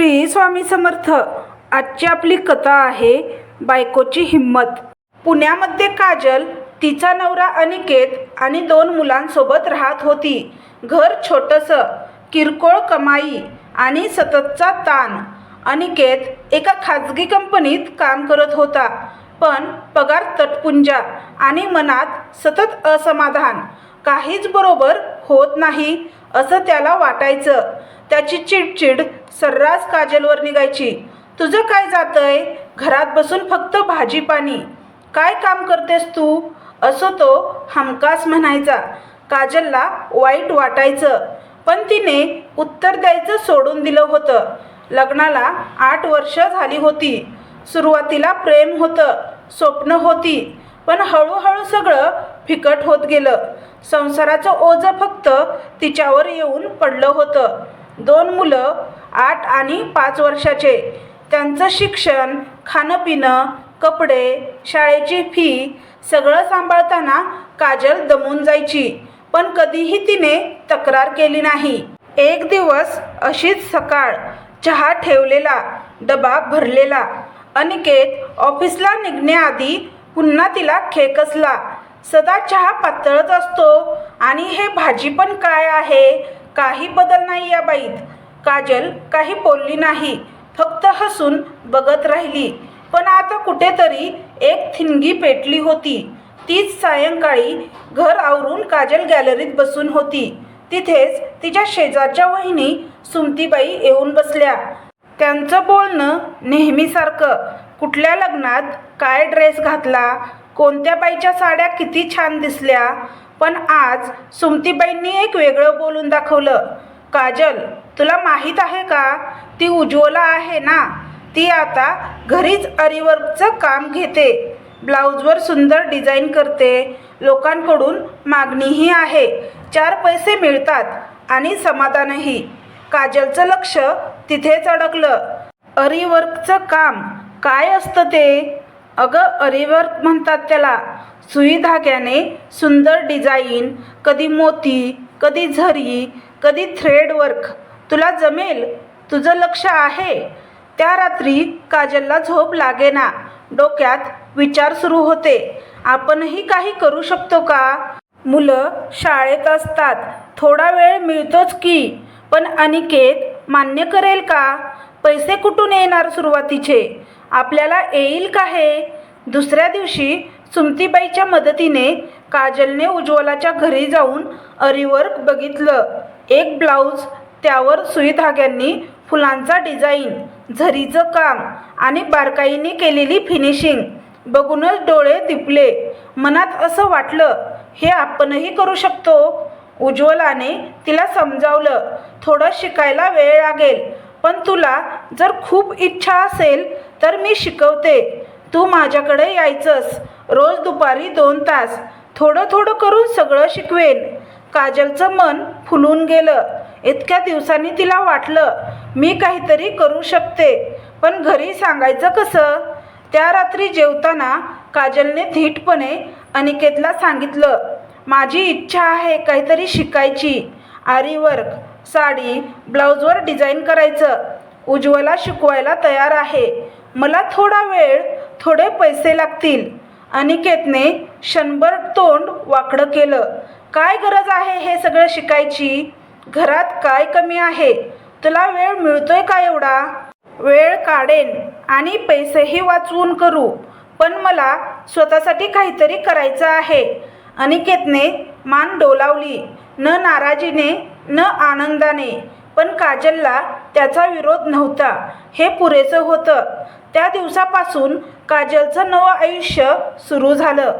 श्री स्वामी समर्थ. आजची आपली कथा आहे बायकोची हिंमत. पुण्यामध्ये काजल तिचा नवरा अनिकेत आणि दोन मुलांसोबत राहत होती. घर छोटंसं किरकोळ कमाई आणि सततचा ताण. अनिकेत एका खाजगी कंपनीत काम करत होता पण पगार तटपुंजा आणि मनात सतत असमाधान. काहीच बरोबर होत नाही असं त्याला वाटायचं. त्याची चिडचिड सर्रास काजलवर निघायची. तुझं काय जातंय? घरात बसून फक्त भाजी पाणी. काय काम करतेस तू? असं तो हमकास म्हणायचा. काजलला वाईट वाटायचं. पण तिने उत्तर द्यायचं सोडून दिलं होतं. लग्नाला आठ वर्ष झाली होती. सुरुवातीला प्रेम होतं स्वप्न होती. पण हळूहळू सगळं फिकट होत गेलं. संसाराचं ओझं फक्त तिच्यावर येऊन पडलं होतं. दोन मुलं आठ आणि पाच वर्षाचे. त्यांचं शिक्षण खाणंपिणं कपडे शाळेची फी सगळं सांभाळताना काजल दमून जायची. पण कधीही तिने तक्रार केली नाही. एक दिवस अशीच सकाळ चहा ठेवलेला डबा भरलेला. अनिकेत ऑफिसला निघण्याआधी पुन्हा तिला खेकसला सदा चहा पातळच असतो आणि हे भाजी पण काय आहे? काही बदल नाही या बाईत. काजल काही बोलली नाही. फक्त हसून बघत राहिली. पण आता कुठेतरी एक थिणगी पेटली होती. तीच सायंकाळी घर आवरून काजल गॅलरीत बसून होती. तिथेच तिच्या शेजारच्या वहिनी सुमतीबाई येऊन बसल्या. त्यांचं बोलणं नेहमीसारखं. कुठल्या लग्नात काय ड्रेस घातला? कोणत्या बाईच्या साड्या किती छान दिसल्या? पण आज सुमतीबाईंनी एक वेगळं बोलून दाखवलं. काजल तुला माहीत आहे का? ती उज्ज्वला आहे ना? ती आता घरीच अरिवर्कचं काम घेते. ब्लाऊजवर सुंदर डिझाईन करते. लोकांकडून मागणीही आहे. चार पैसे मिळतात आणि समाधानही. काजलचं लक्ष तिथेच अडकलं. अरिवर्कचं काम काय असतं ते? अगं अरिवर्क म्हणतात त्याला. सुई धाग्याने सुंदर डिझाईन कधी मोती कधी झरी कधी थ्रेड वर्क तुला जमेल? तुझं लक्ष आहे? त्या रात्री काजलला झोप लागेना. डोक्यात विचार सुरू होते. आपणही काही करू शकतो का? मुलं शाळेत असतात. थोडा वेळ मिळतोच की. पण अनिकेत मान्य करेल का? पैसे कुठून येणार सुरुवातीचे? आपल्याला येईल का हे? दुसऱ्या दिवशी सुमतीबाईच्या मदतीने काजलने उज्ज्वलाच्या घरी जाऊन अरीवर्क बघितलं. एक ब्लाऊज त्यावर सुई धाग्यांनी फुलांचा डिझाईन झरीचं काम आणि बारकाईने केलेली फिनिशिंग. बघूनच डोळे दिपले मनात असं वाटलं हे आपणही करू शकतो? उज्ज्वलाने तिला समजावलं थोडं शिकायला वेळ लागेल पण तुला जर खूप इच्छा असेल तर मी शिकवते. तू माझ्याकडे यायचंस. रोज दुपारी दोन तास. थोडं थोडं करून सगळं शिकवेन. काजलचं मन फुलून गेलं. इतक्या दिवसांनी तिला वाटलं मी काहीतरी करू शकते. पण घरी सांगायचं कसं? त्या रात्री जेवताना काजलने थीटपणे अनिकेतला सांगितलं माझी इच्छा आहे काहीतरी शिकायची. आरीवर्क साडी ब्लाऊजवर डिझाईन करायचं. उज्ज्वला शिकवायला तयार आहे. मला थोडा वेळ थोडे पैसे लागतील. अनिकेतने शंभर तोंड वाकडं केलं. काय गरज आहे हे सगळं शिकायची? घरात काय कमी आहे? तुला वेळ मिळतोय का एवढा? वेळ काढेन आणि पैसेही वाचवून करू. पण मला स्वतःसाठी काहीतरी करायचं आहे. अनिकेतने मान डोलावली. न नाराजीने न आनंदाने. पण काजलला त्याचा विरोध नव्हता. हे पुरेसं होतं. त्या दिवसापासून काजलचं नवं आयुष्य सुरू झालं.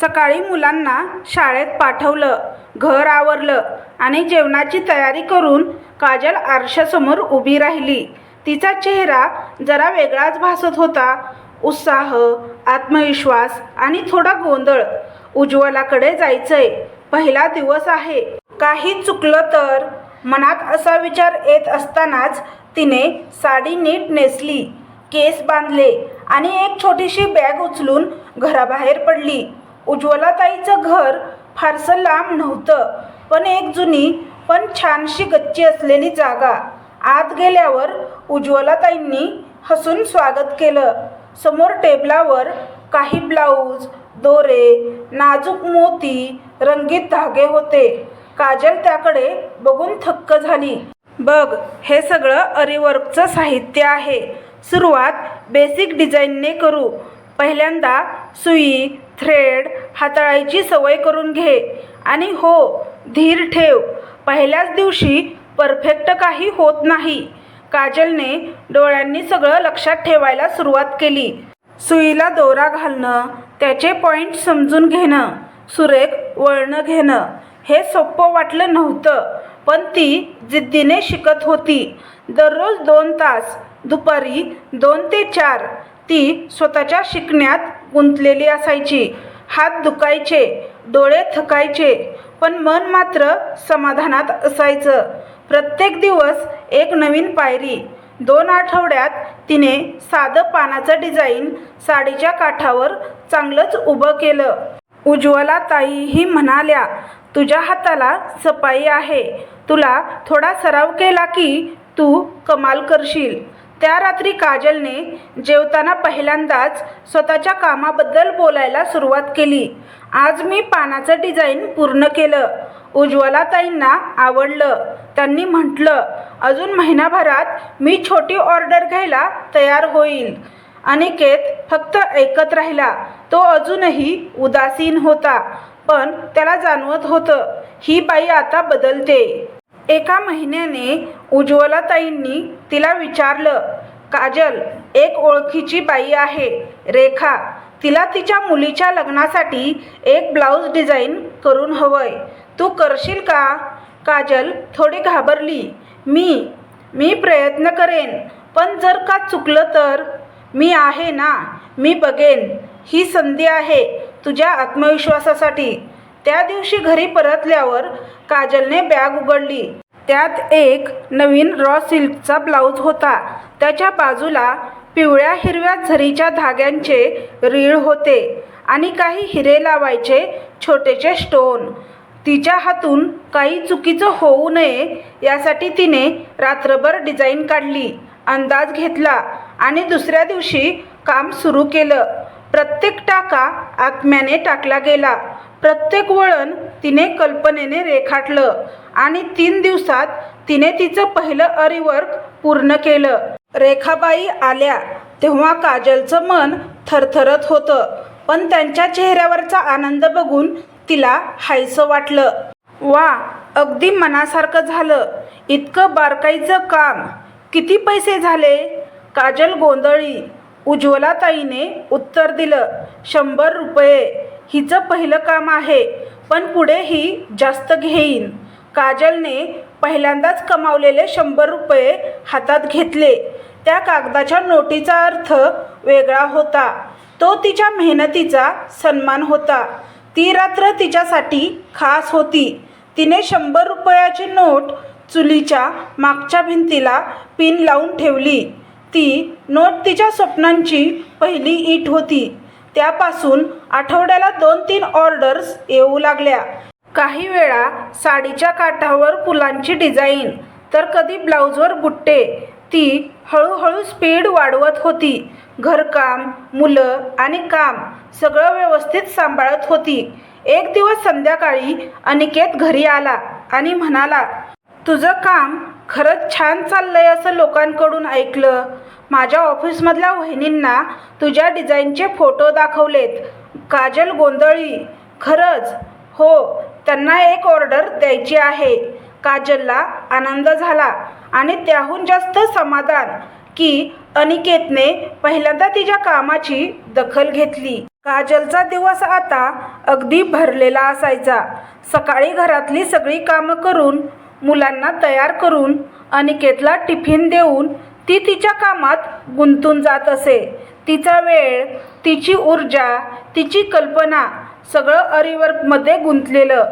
सकाळी मुलांना शाळेत पाठवलं घर आवरलं आणि जेवणाची तयारी करून काजल आरशासमोर उभी राहिली. तिचा चेहरा जरा वेगळाच भासत होता. उत्साह आत्मविश्वास आणि थोडा गोंधळ. उज्ज्वलाकडे जायचंय. पहिला दिवस आहे. काही चुकलं तर? मनात असा विचार येत असतानाच तिने साडी नीट नेसली. केस बांधले आणि एक छोटीशी बॅग उचलून घराबाहेर पडली. उज्ज्वलाताईचं घर फारसं लांब नव्हतं पण एक जुनी पण छानशी गच्ची असलेली जागा. आत गेल्यावर उज्ज्वलाताईंनी हसून स्वागत केलं. समोर टेबलावर काही ब्लाऊज दोरे नाजूक मोती रंगीत धागे होते. काजल त्याकडे बघून थक्क झाली. बघ हे सगळं अरिवर्कचं साहित्य आहे. सुरुवात बेसिक डिझाईनने करू. पहिल्यांदा सुई थ्रेड हाताळायची सवय करून घे. आणि हो धीर ठेव. पहिल्याच दिवशी परफेक्ट काही होत नाही. काजलने डोळ्यांनी सगळं लक्षात ठेवायला सुरुवात केली. सुईला दोरा घालणं त्याचे पॉईंट समजून घेणं सुरेख वळणं घेणं हे सोपं वाटलं नव्हतं पण ती जिद्दीने शिकत होती. दररोज दोन तास दुपारी दोन ते चार ती स्वतःच्या शिकण्यात गुंतलेली असायची. हात दुखायचे डोळे थकायचे पण मन मात्र समाधानात असायचं. प्रत्येक दिवस एक नवीन पायरी. दोन आठवड्यात तिने साधं पानाचं डिझाईन साडीच्या काठावर चांगलंच उभं केलं. उज्ज्वला ताईही म्हणाल्या तुझ्या हाताला सफाई आहे. तुला थोडा सराव केला की तू कमाल करशील. त्या रात्री काजलने जेवताना पहिल्यांदाच स्वतःच्या कामाबद्दल बोलायला सुरुवात केली. आज मी पानाचं डिझाईन पूर्ण केलं. उज्ज्वलाताईंना आवडलं. त्यांनी म्हटलं अजून महिनाभरात मी छोटी ऑर्डर घ्यायला तयार होईल अनिकेत फक्त ऐकत राहिला. तो अजूनही उदासीन होता पण त्याला जाणवत होतं ही बाई आता बदलते. एका महिन्याने उज्ज्वलाताईंनी तिला विचारलं काजल एक ओळखीची बाई आहे रेखा. तिला तिच्या मुलीच्या लग्नासाठी एक ब्लाऊज डिझाईन करून हवंय. तू करशील का? काजल थोडी घाबरली. मी मी प्रयत्न करेन पण जर का चुकलं तर? मी आहे ना मी बघेन. ही संधी आहे तुझ्या आत्मविश्वासासाठी. त्या दिवशी घरी परतल्यावर काजलने बॅग उघडली. त्यात एक नवीन रॉ सिल्कचा ब्लाऊज होता. त्याच्या बाजूला पिवळ्या हिरव्या झरीच्या धाग्यांचे रीळ होते आणि काही हिरे लावायचे छोटेचे स्टोन. तिच्या हातून काही चुकीचं होऊ नये यासाठी तिने रात्रभर डिझाईन काढली अंदाज घेतला आणि दुसऱ्या दिवशी काम सुरू केलं. प्रत्येक टाका आत्म्याने टाकला गेला. प्रत्येक वळण तिने कल्पनेने रेखाटलं आणि तीन दिवसात तिने तिचं पहिलं अरिवर्क पूर्ण केलं. रेखाबाई आल्या तेव्हा काजलचं मन थरथरत होतं पण त्यांच्या चेहऱ्यावरचा आनंद बघून तिला हायसं वाटलं. वा अगदी मनासारखं झालं. इतकं बारकाईचं काम. किती पैसे झाले? काजल गोंधळी. उज्ज्वलाताईने उत्तर दिलं शंभर रुपये. हिचं पहिलं काम आहे पण पुढेही जास्त घेईन. काजलने पहिल्यांदाच कमावलेले शंभर रुपये हातात घेतले. त्या कागदाच्या नोटीचा अर्थ वेगळा होता. तो तिच्या मेहनतीचा सन्मान होता. ती रात्र तिच्यासाठी खास होती. तिने शंभर रुपयाची नोट चुलीच्या मागच्या भिंतीला पिन लावून ठेवली. ती नोट तिच्या स्वप्नांची पहिली ईट होती. त्यापासून आठवड्याला दोन तीन ऑर्डर्स येऊ लागल्या. काही वेळा साडीच्या काठावर फुलांची डिझाईन तर कधी ब्लाऊजवर बुट्टे. ती हळूहळू स्पीड वाढवत होती. घरकाम मुलं आणि काम सगळं व्यवस्थित सांभाळत होती. एक दिवस संध्याकाळी अनिकेत घरी आला आणि म्हणाला तुझं काम खरंच छान चाललंय असं लोकांकडून ऐकलं. माझ्या ऑफिसमधल्या वहिनींना तुझ्या डिझाईनचे फोटो दाखवलेत. काजल गोंधळी. खरंच? हो त्यांना एक ऑर्डर द्यायची आहे. काजलला आनंद झाला आणि त्याहून जास्त समाधान की अनिकेतने पहिल्यांदा तिच्या कामाची दखल घेतली. काजलचा दिवस आता अगदी भरलेला असायचा. सकाळी घरातली सगळी कामं करून मुलांना तयार करून अनिकेतला टिफिन देऊन ती तिच्या कामात गुंतून जात असे. तिचा वेळ तिची ऊर्जा तिची कल्पना सगळं अरिवर्कमध्ये गुंतलेलं.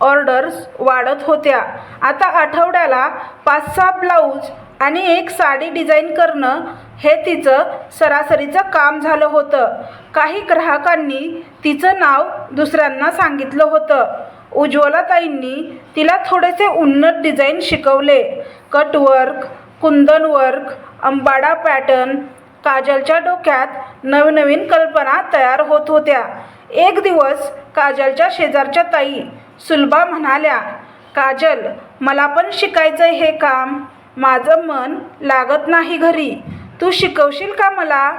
ऑर्डर्स वाढत होत्या. आता आठवड्याला पाच सहा ब्लाऊज आणि एक साडी डिझाईन करणं हे तिचं सरासरीचं काम झालं होतं. काही ग्राहकांनी तिचं नाव दुसऱ्यांना सांगितलं होतं. उज्ज्वलाताईंनी तिला थोडेसे उन्नत डिझाईन शिकवले. कटवर्क कुंदन वर्क अंबाडा पॅटर्न काजलच्या डोक्यात नवनवीन कल्पना तयार होत होत्या. एक दिवस काजलच्या शेजारच्या ताई सुलभा म्हणाल्या काजल मला पण शिकायचं हे काम. माझं मन लागत नाही घरी. तू शिकवशील का मला?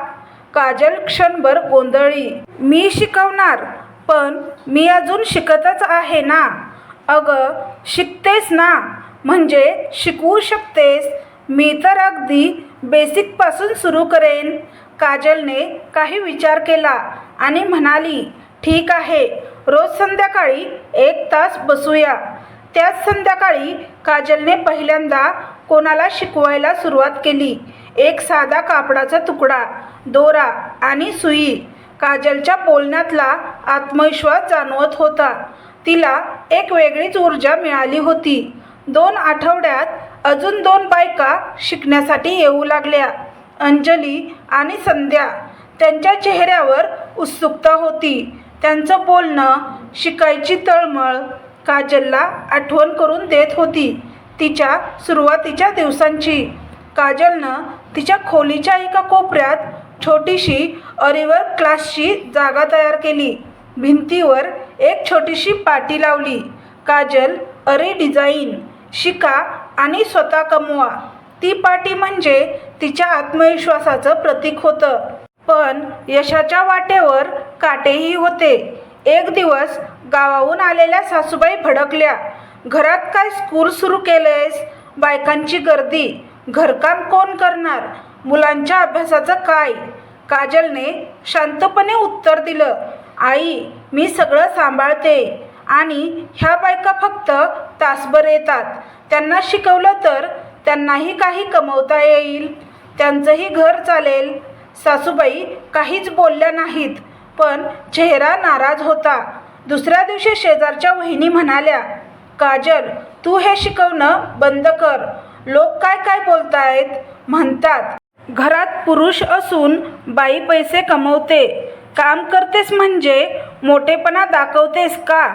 काजल क्षणभर गोंधळी मी शिकवणार पण मी अजून शिकतच आहे ना. अगं शिकतेस ना. म्हणजे शिकवू शकतेस. मी तर अगदी बेसिकपासून सुरू करेन. काजलने काही विचार केला आणि म्हणाली ठीक आहे रोज संध्याकाळी एक तास बसूया. त्याच संध्याकाळी काजलने पहिल्यांदा कोणाला शिकवायला सुरुवात केली. एक साधा कापडाचा तुकडा दोरा आणि सुई. काजलच्या बोलण्यातला आत्मविश्वास जाणवत होता. तिला एक वेगळीच ऊर्जा मिळाली होती. दोन आठवड्यात अजून दोन बायका शिकण्यासाठी येऊ लागल्या. अंजली आणि संध्या त्यांच्या चेहऱ्यावर उत्सुकता होती. त्यांचं बोलणं शिकायची तळमळ काजलला आठवण करून देत होती. तिच्या सुरुवातीच्या दिवसांची. काजलनं तिच्या खोलीच्या एका कोपऱ्यात छोटीशी अरिवर क्लासची जागा तयार केली. भिंतीवर एक छोटीशी पाटी लावली. काजल अरे डिझाईन शिका आणि स्वतः कमवा. ती पाटी म्हणजे तिच्या आत्मविश्वासाचं प्रतीक होतं. पण यशाच्या वाटेवर काटेही होते. एक दिवस गावाहून आलेल्या सासूबाई भडकल्या घरात काय स्कूल सुरू केलंयस? बायकांची गर्दी. घरकाम कोण करणार? मुलांच्या अभ्यासाचं काय? काजलने शांतपणे उत्तर दिलं आई मी सगळं सांभाळते. आणि ह्या बायका फक्त तासभर येतात. त्यांना शिकवलं तर त्यांनाही काही कमवता येईल. त्यांचंही घर चालेल. सासूबाई काहीच बोलल्या नाहीत पण चेहरा नाराज होता. दुसऱ्या दिवशी शेजारच्या वहिनी म्हणाल्या काजल तू हे शिकवणं बंद कर. लोक काय काय बोलतायत? म्हणतात घरात पुरुष असून बाई पैसे कमवते. काम करतेस म्हणजे मोठेपणा दाखवतेस का?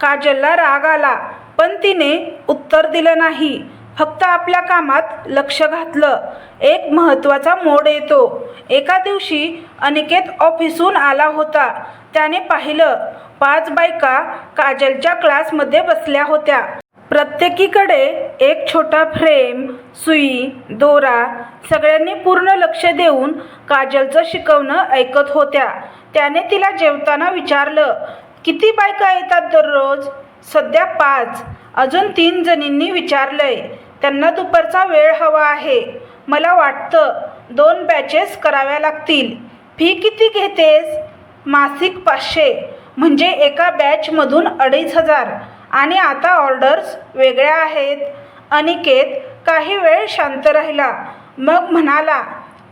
काजलला राग आला पण तिने उत्तर दिलं नाही. फक्त आपल्या कामात लक्ष घातलं. एक महत्त्वाचा मोड येतो. एका दिवशी अनिकेत ऑफिसून आला होता. त्याने पाहिलं पाच बायका काजलच्या क्लासमध्ये बसल्या होत्या. प्रत्येकीकडे एक छोटा फ्रेम सुई दोरा सगळ्यांनी पूर्ण लक्ष देऊन काजलचं शिकवणं ऐकत होत्या. त्याने तिला जेवताना विचारलं किती बायका येतात दररोज? सध्या पाच. अजून तीन जणींनी विचारलंय. त्यांना दुपारचा वेळ हवा आहे. मला वाटतं दोन बॅचेस कराव्या लागतील. फी किती घेतेस? मासिक पाचशे. म्हणजे एका बॅचमधून अडीच हजार. आणि आता ऑर्डर्स वेगळ्या आहेत. अनिकेत काही वेळ शांत राहिला. मग म्हणाला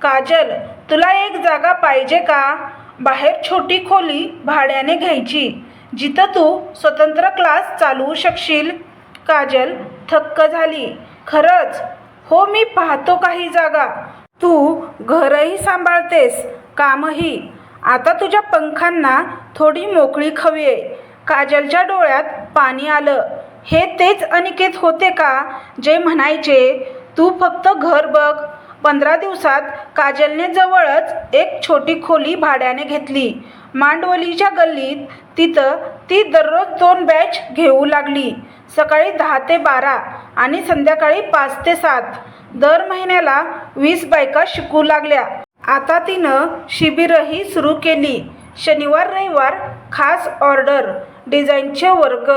काजल तुला एक जागा पाहिजे का? बाहेर छोटी खोली भाड्याने घ्यायची. जिथं तू स्वतंत्र क्लास चालवू शकशील. काजल थक्क झाली. खरंच? हो मी पाहतो काही जागा. तू घरही सांभाळतेस कामही. आता तुझ्या पंखांना थोडी मोकळी हवी आहे. काजलच्या डोळ्यात पाणी आलं. हे तेच अनिकेत होते का जे म्हणायचे तू फक्त घर बघ. पंधरा दिवसात काजलने जवळच एक छोटी खोली भाड्याने घेतली. मांडवलीच्या गल्लीत तिथं ती दररोज दोन बॅच घेऊ लागली. सकाळी दहा ते बारा आणि संध्याकाळी पाच ते सात. दर महिन्याला वीस बायका शिकू लागल्या. आता तिनं शिबिरही सुरू केली. शनिवार रविवार खास ऑर्डर डिझाईनचे वर्ग.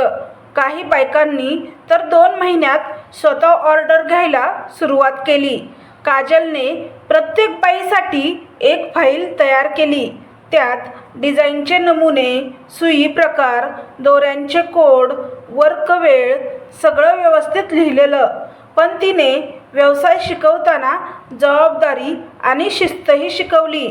काही बायकांनी तर दोन महिन्यात स्वतः ऑर्डर घ्यायला सुरुवात केली. काजलने प्रत्येक बाईसाठी एक फाईल तयार केली. त्यात डिझाईनचे नमुने सुई प्रकार दोऱ्यांचे कोड वर्क वेळ सगळं व्यवस्थित लिहिलेलं. पण तिने व्यवसाय शिकवताना जबाबदारी आणि शिस्तही शिकवली.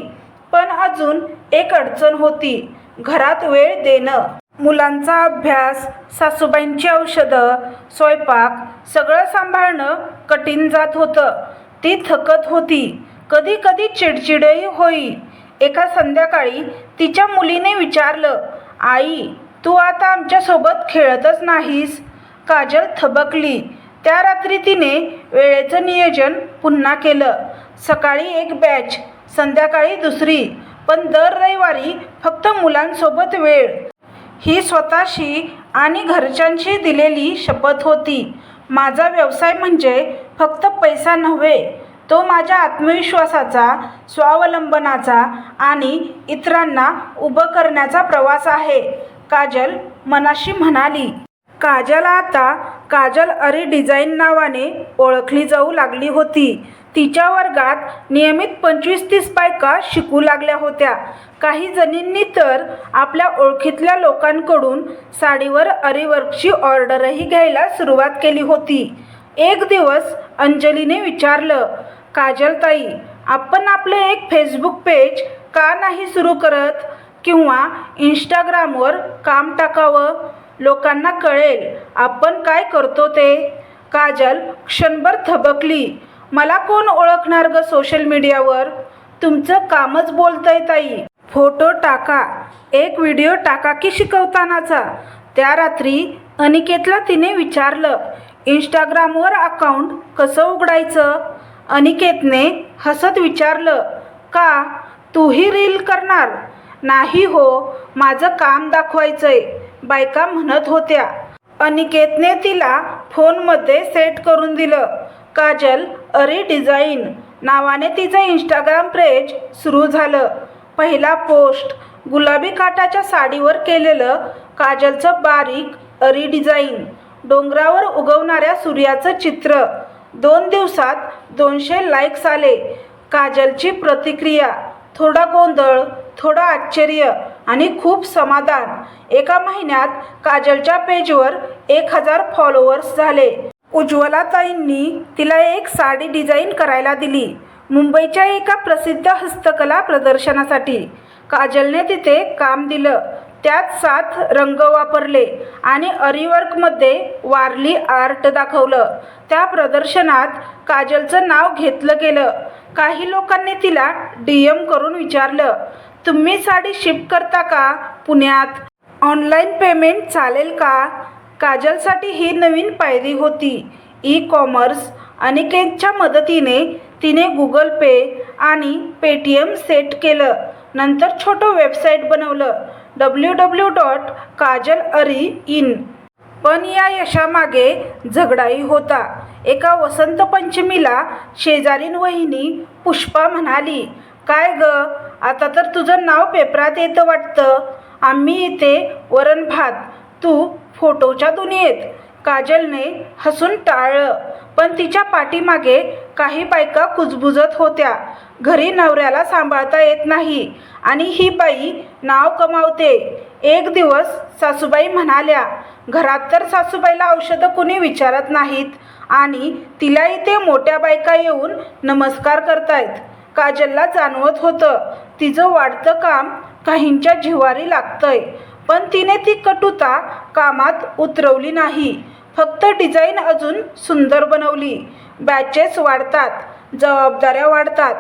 पण अजून एक अडचण होती. घरात वेळ देणं. मुलांचा अभ्यास सासूबाईंची औषधं स्वयंपाक सगळं सांभाळणं कठीण जात होतं. ती थकत होती. कधी कधी चिडचिडही होई. एका संध्याकाळी तिच्या मुलीने विचारलं आई तू आता आमच्यासोबत खेळतच नाहीस. काजल थबकली. त्या रात्री तिने वेळेचं नियोजन पुन्हा केलं. सकाळी एक बॅच संध्याकाळी दुसरी पण दर रविवारी फक्त मुलांसोबत वेळ. ही स्वतःशी आणि घरच्यांशी दिलेली शपथ होती. माझा व्यवसाय म्हणजे फक्त पैसा नव्हे तो माझ्या आत्मविश्वासाचा स्वावलंबनाचा आणि इतरांना उभं करण्याचा प्रवास आहे काजल मनाशी म्हणाली. काजल आता काजल अरी डिझाईन नावाने ओळखली जाऊ लागली होती. तिच्या वर्गात नियमित पंचवीस तीस बायका शिकू लागल्या होत्या. काही जणींनी तर आपल्या ओळखीतल्या लोकांकडून साडीवर अरीवर्कची ऑर्डरही घ्यायला सुरुवात केली होती. एक दिवस अंजलीने विचारलं काजलताई आपण आपले एक फेसबुक पेज का नाही सुरू करत? किंवा इंस्टाग्रामवर काम टाकावं? लोकांना कळेल आपण काय करतो ते? काजल क्षणभर थबकली. मला कोण ओळखणार ग सोशल मीडियावर तुमचं कामच बोलतंय ताई. फोटो टाका. एक व्हिडिओ टाका की शिकवतानाचा. त्या रात्री अनिकेतला तिने विचारलं इंस्टाग्रामवर अकाउंट कसं उघडायचं? अनिकेतने हसत विचारलं का तूही रील करणार? नाही हो माझं काम दाखवायचंय बायका म्हणत होत्या. अनिकेतने तिला फोनमध्ये सेट करून दिलं काजल अरी डिझाईन नावाने तिचं इंस्टाग्राम पेज सुरू झालं. पहिला पोस्ट गुलाबी काटाच्या साडीवर केलेलं काजलचं बारीक अरी डिझाईन डोंगरावर उगवणाऱ्या सूर्याचं चित्र. दोन दिवसात दोनशे लाईक्स आले. काजलची प्रतिक्रिया थोडा गोंधळ थोडं आश्चर्य आणि खूप समाधान. एका महिन्यात काजलच्या पेजवर एक हजार फॉलोअर्स झाले. उज्ज्वलाताईंनी तिला एक साडी डिझाईन करायला दिली. मुंबईच्या एका प्रसिद्ध हस्तकला प्रदर्शनासाठी. काजलने तिथे काम दिलं. त्यात सात रंग वापरले आणि अरिवर्कमध्ये वारली आर्ट दाखवलं. त्या प्रदर्शनात काजलचं नाव घेतलं गेलं. काही लोकांनी तिला डी एम करून विचारलं तुम्ही साडी शिप करता का पुण्यात? ऑनलाईन पेमेंट चालेल का? काजलसाठी ही नवीन पायरी होती. ई कॉमर्स अनिकेतच्या मदतीने तिने गुगल पे आणि पेटीएम सेट केलं. नंतर छोटं वेबसाईट बनवलं. डब्ल्यू डब्ल्यू डॉट काजल अरी इन पण या यशामागे झगडाही होता. एका वसंत पंचमीला शेजारीन वहिनी पुष्पा म्हणाली काय ग आता तर तुझं नाव पेपरात येतं वाटतं. आम्ही इथे वरण भात तू फोटोच्या दुनियेत. काजलने हसून टाळलं. पण तिच्या पाठीमागे काही बायका कुजबुजत होत्या. घरी नवऱ्याला सांभाळता येत नाही. आणि ही बाई नाव कमावते. एक दिवस सासूबाई म्हणाल्या घरात तर सासूबाईला औषधं कुणी विचारत नाहीत. आणि तिला इथे मोठ्या बायका येऊन नमस्कार करतायत. काजलला जाणवत होतं तिचं वाढतं काम काहींच्या जिव्हारी लागतंय. पण तिने ती कटुता कामात उतरवली नाही. फक्त डिझाईन अजून सुंदर बनवली. बॅचेस वाढतात जबाबदाऱ्या वाढतात.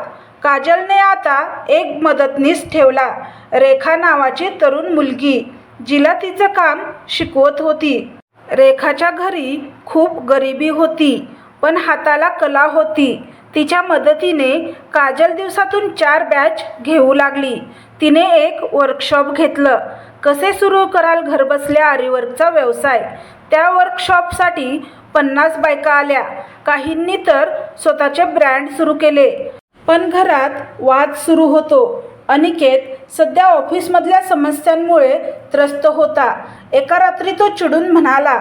काजलने आता एक मदतनीस ठेवला. रेखा नावाची तरुण मुलगी जिला तिचं काम शिकवत होती. रेखाच्या घरी खूप गरिबी होती पण हाताला कला होती. तिच्या मदतीने काजल दिवसातून चार बॅच घेऊ लागली. तिने एक वर्कशॉप घेतलं. कसे सुरू कराल घरबसल्या आरीवर्कचा व्यवसाय? त्या वर्कशॉपसाठी पन्नास बायका आल्या. काहींनी तर स्वतःचे ब्रँड सुरू केले. पण घरात वाद सुरू होतो. अनिकेत सध्या ऑफिसमधल्या समस्यांमुळे त्रस्त होता. एका रात्री तो चिडून म्हणाला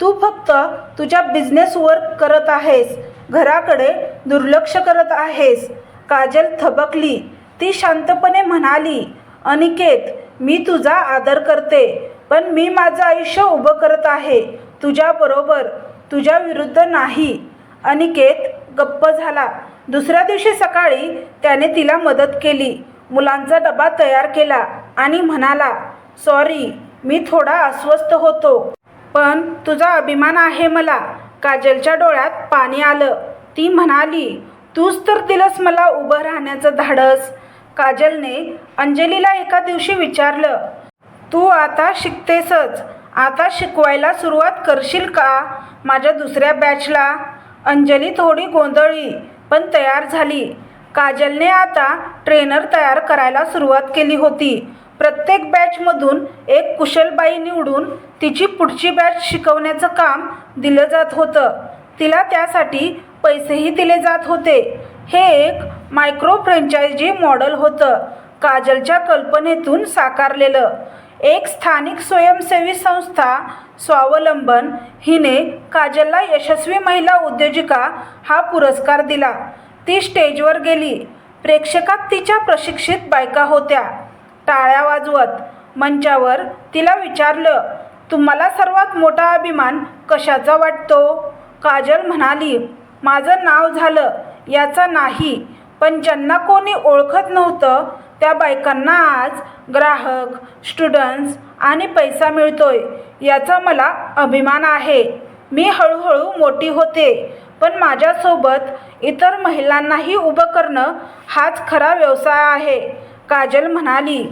तू फक्त तुझ्या बिझनेस वर्क करत आहेस. घराकडे दुर्लक्ष करत आहेस. काजल थबकली. ती शांतपणे म्हणाली अनिकेत मी तुझा आदर करते पण मी माझं आयुष्य उभं करत आहे. तुझ्याबरोबर तुझ्या विरुद्ध नाही. अनिकेत गप्प झाला. दुसऱ्या दिवशी सकाळी त्याने तिला मदत केली. मुलांचा डबा तयार केला आणि म्हणाला सॉरी मी थोडा अस्वस्थ होतो पण तुझा अभिमान आहे मला. काजलच्या डोळ्यात पाणी आलं. ती म्हणाली तूच तर दिलंस मला उभं राहण्याचं धाडस. काजलने अंजलीला एका दिवशी विचारलं तू आता शिकतेसच. आता शिकवायला सुरुवात करशील का? माझ्या दुसऱ्या बॅचला अंजली थोडी गोंधळी पण तयार झाली. काजलने आता ट्रेनर तयार करायला सुरुवात केली होती. प्रत्येक बॅचमधून एक कुशलबाई निवडून तिची पुढची बॅच शिकवण्याचं काम दिलं जात होतं. तिला त्यासाठी पैसेही दिले जात होते. हे एक मायक्रो फ्रँचायझी मॉडल होतं काजलच्या कल्पनेतून साकारलेलं. एक स्थानिक स्वयंसेवी संस्था स्वावलंबन हिने काजलला यशस्वी महिला उद्योजिका हा पुरस्कार दिला. ती स्टेजवर गेली. प्रेक्षकात तिच्या प्रशिक्षित बायका होत्या. टाळ्या वाजवत मंचावर तिला विचारलं तुम्हाला सर्वात मोठा अभिमान कशाचा वाटतो? काजल म्हणाली माझं नाव झालं याचा नाही. पण ज्यांना कोणी ओळखत नव्हतं त्या बायकांना आज ग्राहक स्टुडंट्स आणि पैसा मिळतोय याचा मला अभिमान आहे. मी हळूहळू मोठी होते पण माझ्यासोबत इतर महिलांनाही उभं करणं हाच खरा व्यवसाय आहे काजल म्हणाली.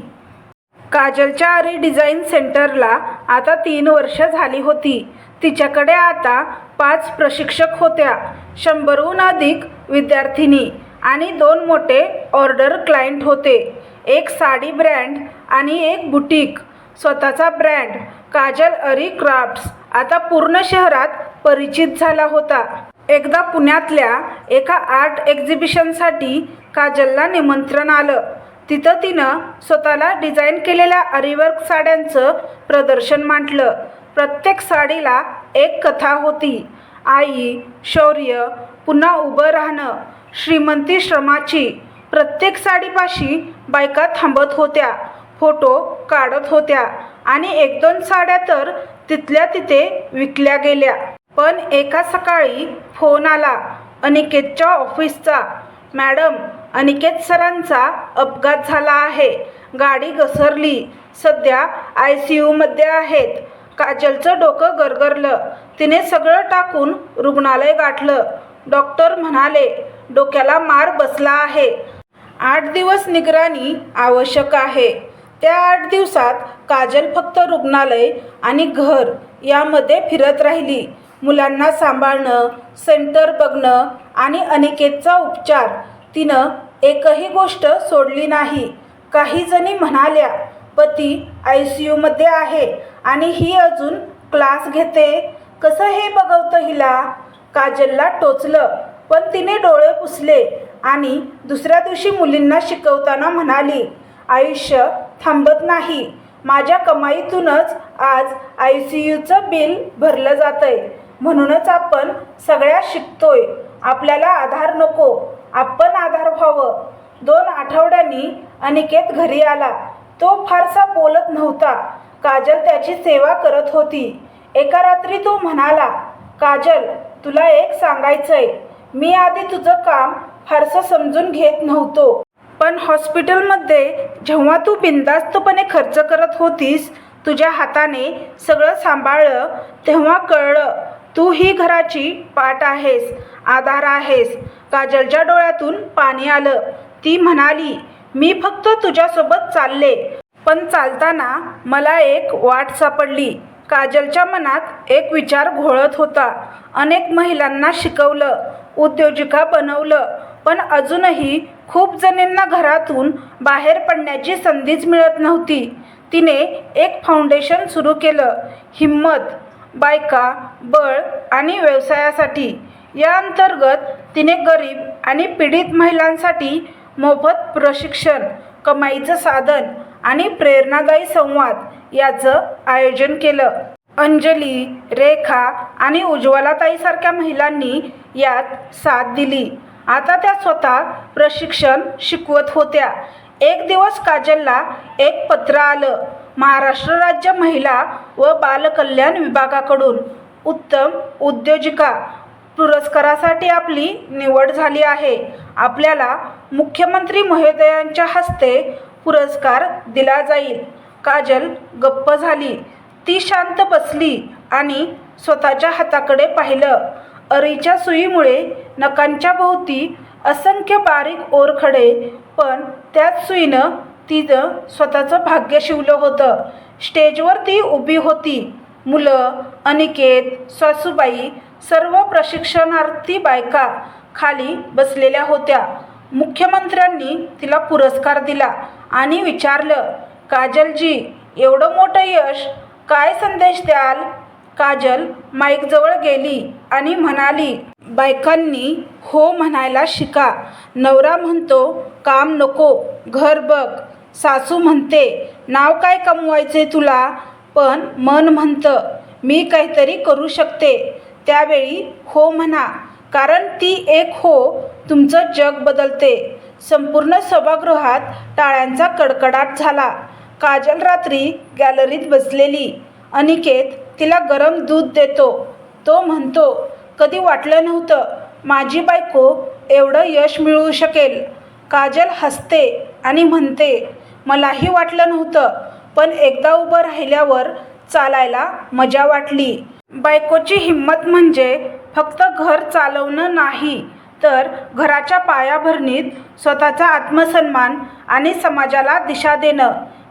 काजलच्या आरी डिझाईन सेंटरला आता तीन वर्ष झाली होती. तिच्याकडे आता पाच प्रशिक्षक होत्या शंभरहून अधिक विद्यार्थिनी. आणि दोन मोठे ऑर्डर क्लायंट होते. एक साडी ब्रँड आणि एक बुटीक. स्वतःचा ब्रँड काजल अरी क्राफ्ट्स आता पूर्ण शहरात परिचित झाला होता. एकदा पुण्यातल्या एका आर्ट एक्झिबिशनसाठी काजलला निमंत्रण आलं. तिथं तिनं स्वतःला डिझाईन केलेल्या अरिवर्क साड्यांचं प्रदर्शन मांडलं. प्रत्येक साडीला एक कथा होती. आई शौर्य पुन्हा उभं राहणं. श्रीमंती श्रमाची प्रत्येक साडीपाशी बायका थांबत होत्या फोटो काढत होत्या आणि एक दोन साड्या तर तिथल्या तिथे विकल्या गेल्या. पण एका सकाळी फोन आला अनिकेतच्या ऑफिसचा. मॅडम अनिकेत सरांचा अपघात झाला आहे. गाडी घसरली. सध्या आय सी यूमध्ये आहेत. काजलचं डोकं गरगरलं. तिने सगळं टाकून रुग्णालय गाठलं. डॉक्टर म्हणाले डोक्याला मार बसला आहे. आठ दिवस निगराणी आवश्यक आहे. त्या आठ दिवसात काजल फक्त रुग्णालय आणि घर यामध्ये फिरत राहिली. मुलांना सांभाळणं सेंटर बघणं आणि अनिकेतचा उपचार तिनं एकही गोष्ट सोडली नाही. काही जणी म्हणाल्या पती आय सी यूमध्ये आहे आणि ही अजून क्लास घेते. कसं हे बघवतं हिला? काजलला टोचलं. पण तिने डोळे पुसले आणि दुसऱ्या दिवशी मुलींना शिकवताना म्हणाली आयुष्य थांबत नाही. माझ्या कमाईतूनच आज आय सी यूचं बिल भरलं जातं आहे म्हणूनच आपण सगळ्या शिकतोय. आपल्याला आधार नको. आपण आधार व्हावं. दोन आठवड्यांनी अनिकेत घरी आला. तो फारसा बोलत नव्हता. काजल त्याची सेवा करत होती. एका रात्री तो म्हणाला काजल तुला एक सांगायचंय. मी आधी तुझं काम फारसं समजून घेत नव्हतो. पण हॉस्पिटलमध्ये जेव्हा तू बिनधास्तपणे खर्च करत होतीस तुझ्या हाताने सगळं सांभाळलं तेव्हा कळलं तू ही घराची पाठ आहेस आधार आहेस. काजलच्या डोळ्यातून पाणी आलं. ती म्हणाली मी फक्त तुझ्यासोबत चालले. पण चालताना मला एक वाट सापडली. काजलच्या मनात एक विचार घोळत होता. अनेक महिलांना शिकवलं उद्योजिका बनवलं. पण अजूनही खूप जणींना घरातून बाहेर पडण्याची संधीच मिळत नव्हती. तिने एक फाउंडेशन सुरू केलं. हिम्मत बायका बळ आणि व्यवसायासाठी. या अंतर्गत तिने गरीब आणि पीडित महिलांसाठी मोफत प्रशिक्षण कमाईचं साधन आणि प्रेरणादायी संवाद याचं आयोजन केलं. अंजली रेखा आणि उज्ज्वलाताईसारख्या महिलांनी यात साथ दिली. आता त्या स्वतः प्रशिक्षण शिकवत होत्या. एक दिवस काजलला एक पत्र आलं महाराष्ट्र राज्य महिला व बालकल्याण विभागाकडून उत्तम उद्योजिका पुरस्कारासाठी आपली निवड झाली आहे. आपल्याला मुख्यमंत्री महोदयांच्या हस्ते पुरस्कार दिला जाईल. काजल गप्प झाली. ती शांत बसली आणि स्वतःच्या हाताकडे पाहिलं. अरीच्या सुईमुळे नकांच्या भोवती असंख्य बारीक ओरखडे पण त्याच सुईनं तिनं स्वतःचं भाग्य शिवलं होतं. स्टेजवर ती उभी होती. मुलं अनिकेत सासूबाई सर्व प्रशिक्षणार्थी बायका खाली बसलेल्या होत्या. मुख्यमंत्र्यांनी तिला पुरस्कार दिला आणि विचारलं काजलजी एवढं मोठं यश काय संदेश द्याल? काजल माईकजवळ गेली आणि म्हणाली बायकांनी हो म्हणायला शिका. नवरा म्हणतो काम नको घर बघ. सासू म्हणते नाव काय कमवायचे तुला? पण मन म्हणतं मी काहीतरी करू शकते. त्यावेळी हो म्हणा कारण ती एक हो तुमचं जग बदलते. संपूर्ण सभागृहात टाळ्यांचा कडकडाट झाला. काजल रात्री गॅलरीत बसलेली. अनिकेत तिला गरम दूध देतो. तो म्हणतो कधी वाटलं नव्हतं माझी बायको एवढं यश मिळवू शकेल. काजल हसते आणि म्हणते मलाही वाटलं नव्हतं पण एकदा उभं राहिल्यावर चालायला मजा वाटली. बायकोची हिंमत म्हणजे फक्त घर चालवणं नाही तर घराच्या पायाभरणीत स्वतःचा आत्मसन्मान आणि समाजाला दिशा देणं.